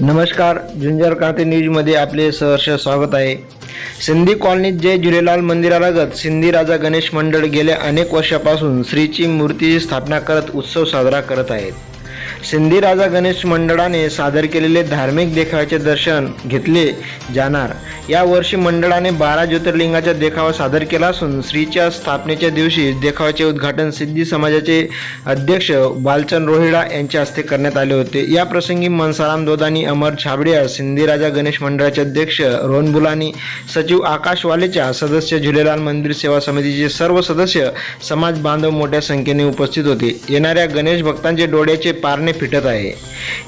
नमस्कार झुंजार क्रांती न्यूजमध्ये आपले सहर्ष स्वागत आहे. सिंधी कॉलनीत जय झुलेलाल मंदिरालगत सिंधी राजा गणेश मंडळ गेल्या अनेक वर्षापासून श्रीची मूर्तीची स्थापना करत उत्सव साजरा करत आहेत. सिंधी राजा गणेश मंडळाने सादर केलेले धार्मिक देखाव्याचे दर्शन घेतले जाणार. या वर्षी मंडळाने बारा ज्योतिर्लिंगाचा देखावा सादर केला असून श्रीच्या स्थापनेच्या दिवशी देखाव्याचे उद्घाटन सिद्धी समाजाचे अध्यक्ष बालचंद रोहिडा यांच्या हस्ते करण्यात आले होते. या प्रसंगी मनसाराम दोदानी अमर छाबडिया सिंधी राजा गणेश मंडळाचे अध्यक्ष रोहन बुलानी सचिव आकाश वालेच्या सदस्य झुलेलाल मंदिर सेवा समितीचे सर्व सदस्य समाज बांधव मोठ्या संख्येने उपस्थित होते. येणाऱ्या गणेश भक्तांचे डोळ्याचे कारणे फिटत आहे.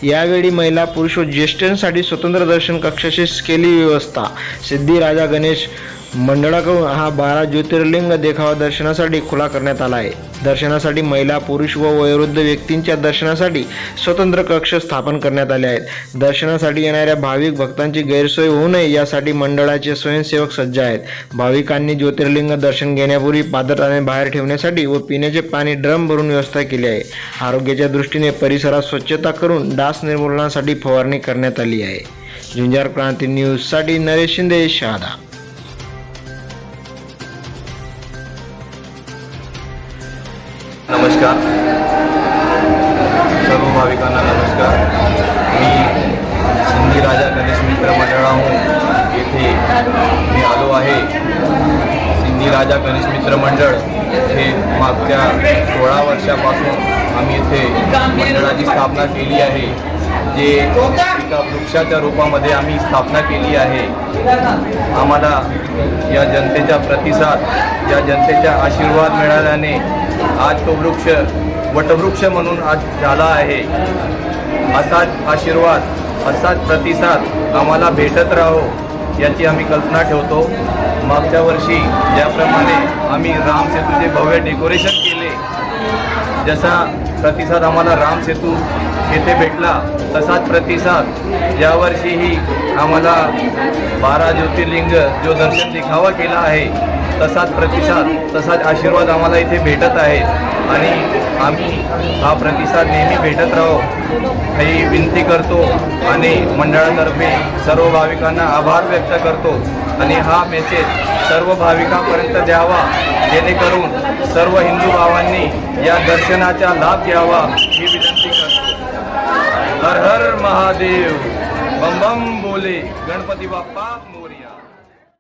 यावेळी महिला पुरुष व ज्येष्ठांसाठी स्वतंत्र दर्शन कक्षाची केली व्यवस्था. सिद्धी राजा गणेश मंडळाकडून हा बारा ज्योतिर्लिंग देखावा दर्शनासाठी खुला करण्यात आला आहे. दर्शनासाठी महिला पुरुष व वयोवृद्ध व्यक्तींच्या दर्शनासाठी स्वतंत्र कक्ष स्थापन करण्यात आले आहेत. दर्शनासाठी येणाऱ्या भाविक भक्तांची गैरसोय होऊ नये यासाठी मंडळाचे स्वयंसेवक सज्ज आहेत. भाविकांनी ज्योतिर्लिंग दर्शन घेण्यापूर्वी पादत्राणे बाहेर ठेवण्यासाठी व पिण्याचे पाणी ड्रम भरून व्यवस्था केली आहे. आरोग्याच्या दृष्टीने परिसरात स्वच्छता करून डास निर्मूलनासाठी फवारणी करण्यात आली आहे. झुंजार क्रांती न्यूजसाठी नरेश शिंदे शहादा. नमस्कार. सर्व भाविकांना नमस्कार. मी सिंधी राजा गणेश मित्र मंडळाहून येथे मी आलो आहे. सिंधी राजा गणेश मित्र मंडळ हे मागच्या सोळा वर्षापासून आम्ही इथे मंडळाची स्थापना केली आहे. जे एका वृक्षाच्या रूपामध्ये आम्ही स्थापना केली आहे. आम्हाला या जनतेचा प्रतिसाद या जनतेचा आशीर्वाद मिळाल्याने आज तो वृक्ष वटवृक्ष म्हणून आज झाला आहे. असाच आशीर्वाद असाच प्रतिसाद आम्हाला भेटत राहो याची आम्ही कल्पना ठेवतो. मागच्या वर्षी ज्याप्रमाणे आम्ही राम सेतूचे भव्य डेकोरेशन केले जसा प्रतिसाद आम्हाला राम सेतू येथे भेटला तसाच प्रतिसाद. यावर्षीही आम्हाला बारा ज्योतिर्लिंग जो दर्शन देखावा केला आहे तसाच प्रतिसाद तसाच आशीर्वाद आम्हाला इथे भेटत आहे. आणि आम्ही हा प्रतिसाद नेहमी भेटत राहो. ही विनंती करतो आणि मंडळातर्फे सर्व भाविकांना आभार व्यक्त करतो. आणि हा मेसेज सर्व भाविकांपर्यंत द्यावा जेणेकरून सर्व हिंदू भावांनी या दर्शनाचा लाभ घ्यावा ही हर हर महादेव बम बम बोले. गणपती बाप्पा